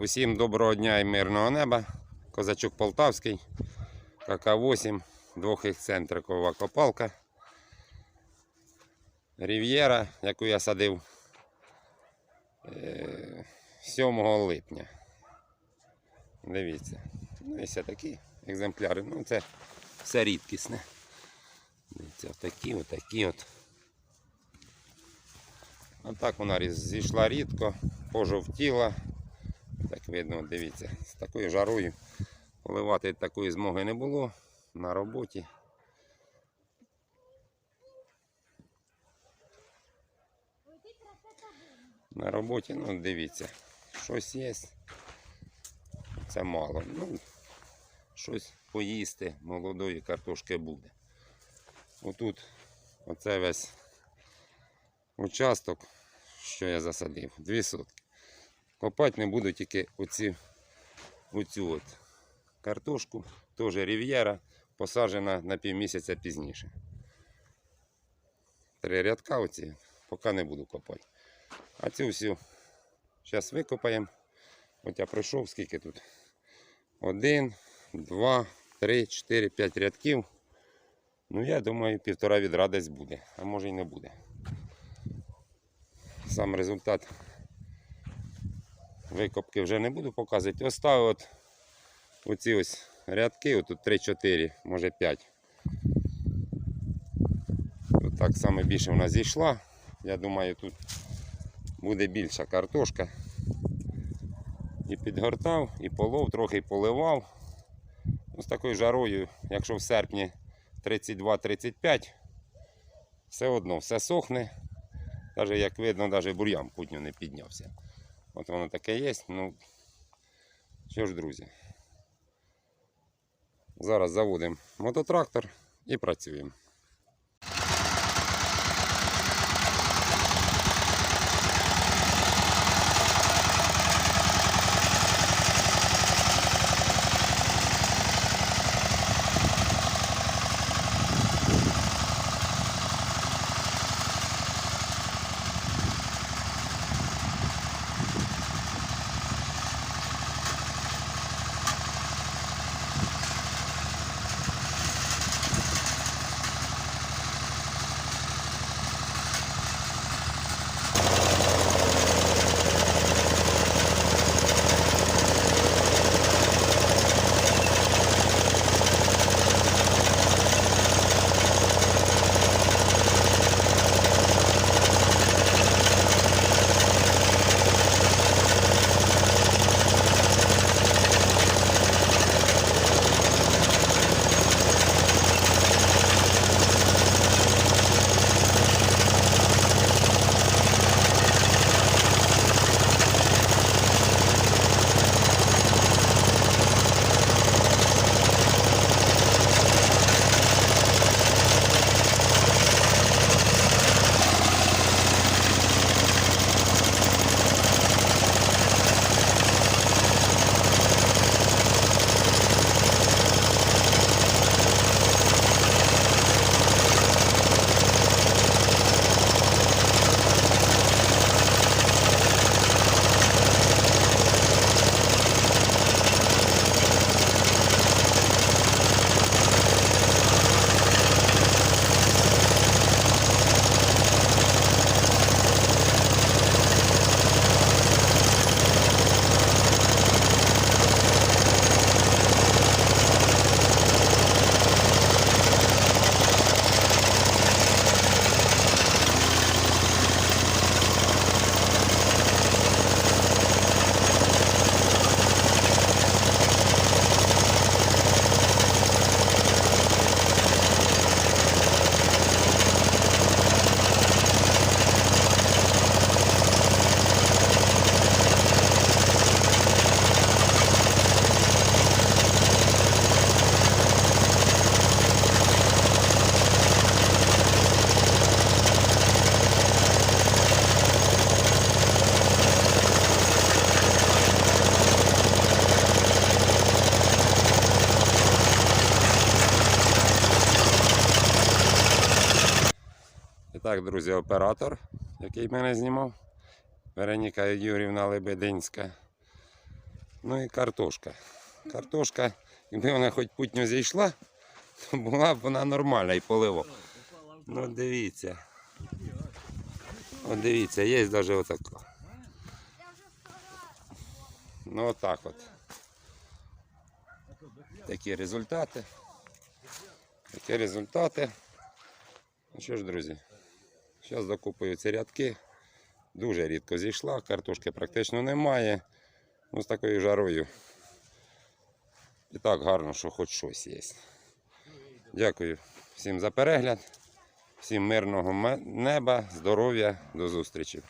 Усім доброго дня і мирного неба. Козачок Полтавський, КК-8, двохексцентрикова копалка. Рів'єра, яку я садив е, 7 липня. Дивіться. Ну, і все такі екземпляри. Ну, це все рідкісне. Дивіться, отакі, отакі от. А так вона зійшла рідко, пожовтіла. Так видно, дивіться, з такою жарою поливати такої змоги не було на роботі. На роботі, ну дивіться, щось є. Це мало. Ну, щось поїсти молодої картошки буде. Отут, оце весь участок, що я засадив, дві сотки. Копати не буду тільки оці, оцю от картошку, теж рів'єра, посаджена на півмісяця пізніше. Три рядка оці, поки не буду копати. А цю всю зараз викопаємо. От я пройшов, скільки тут? Один, два, три, чотири, п'ять рядків. Ну, я думаю, півтора відра десь буде, а може й не буде. Сам результат викопки вже не буду показувати. Оставив от оці ось рядки, отут 3-4, може 5. Тут так саме більше вона зійшла. Я думаю, тут буде більша картошка. І підгортав, і полов, трохи й поливав. З такою жарою, якщо в серпні 32-35, все одно все сохне. Навіть як видно, навіть бур'ян путню не піднявся. От воно таке є. Ну, що ж, друзі. Зараз заводимо мототрактор і працюємо. Так, друзі, оператор, який мене знімав, Вероніка Юрівна Лебединська. Ну і картошка. Картошка, якби вона хоч путньо зійшла, то була б вона нормальна і полива. Ну дивіться. От дивіться, є навіть отака. Ну отак от. Такі результати. Такі результати. Ну що ж, друзі, зараз докупую ці рядки. Дуже рідко зійшла, картошки практично немає. Ну, з такою жарою. І так гарно, що хоч щось є. Дякую всім за перегляд. Всім мирного неба, здоров'я, до зустрічі.